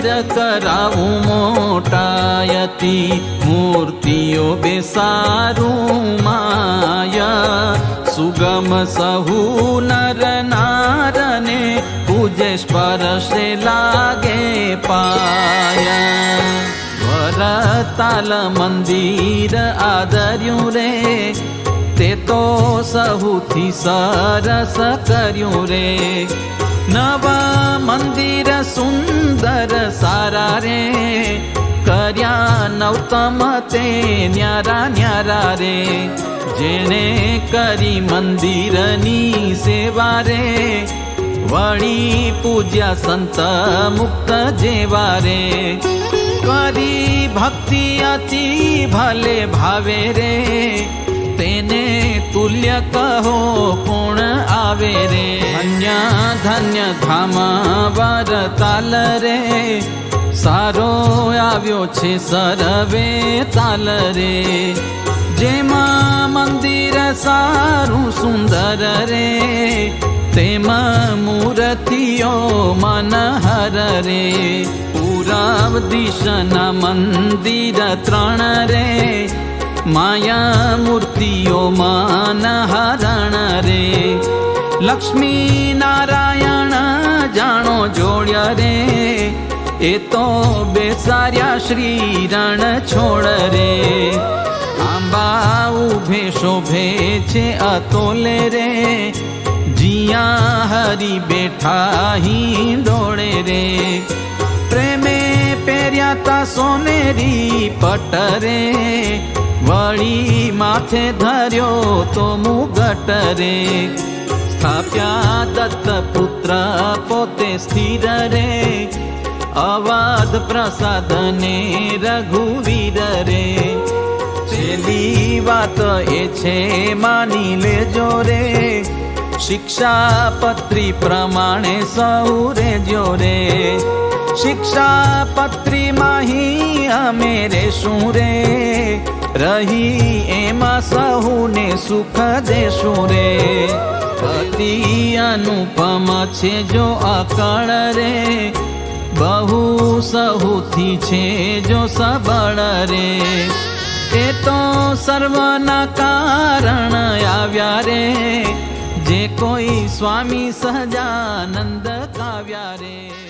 મંદિર કરાવું મોટાયતી, મૂર્તિઓ બેસારું માય. સુગમ સહુ નર નારને પૂજે, સ્પર્શે લાગે પાય. વરતાલ મંદિર આદર્યું રે, તે તો સહુથી સરસ કર્યું રે. નવા મંદિર સુંદર સારા રે કર્યા નવતમ તે ન્યારા ન્યારા રે જેણે કરી મંદિરની સેવા રે વળી પૂજ્યા સંત મુક્ત જેવા રે કરી ભક્તિ અતિ ભલે ભાવે રે તેને તુલ્ય કહો કોણ આવે રે ધન્ય ધન્ય વાર તાલ રે. સારો આવ્યો છે સરવે તાલ રે. જેમાં મંદિર સારું સુંદર રે. તેમાં મૂર્તિઓ મનહર રે. પૂરબ દિશના મંદિર ત્રણ રે. માયા મૂર્તિઓ માનહરણ રે. લક્ષ્મી જોડ્ય રે, એ તો બેસાર્યા શ્રી રણ છોડ રે. આંબા ઉભે શોભે છે અતોલે રે, જિયા હરી બેઠા હિંડોળે રે. પ્રેમે પહેર્યા તા સોનેરી પટરે વળી માથે ધર્યો તો મુગટ રે. સ્થાપ્યા દત્ત પુત્ર પોતે સ્થિર રે અવાદ પ્રસાદ ને રઘુવીર રે છેલ્લી વાત એ છે માની લેજો રે શિક્ષાપત્રી પ્રમાણે સૌ રેજો રે શિક્ષાપત્રી માહી અમે રેશું રે રહી એમાં સહુને સુખ દેશું રે અતિ અનુપમ છે જો અકળ રે, બહુ સહુથી છે જો સબળ રે. એ તો સર્વના કારણ આવ્યા રે, જે કોઈ સ્વામી સહજાનંદ કાવ્યા રે.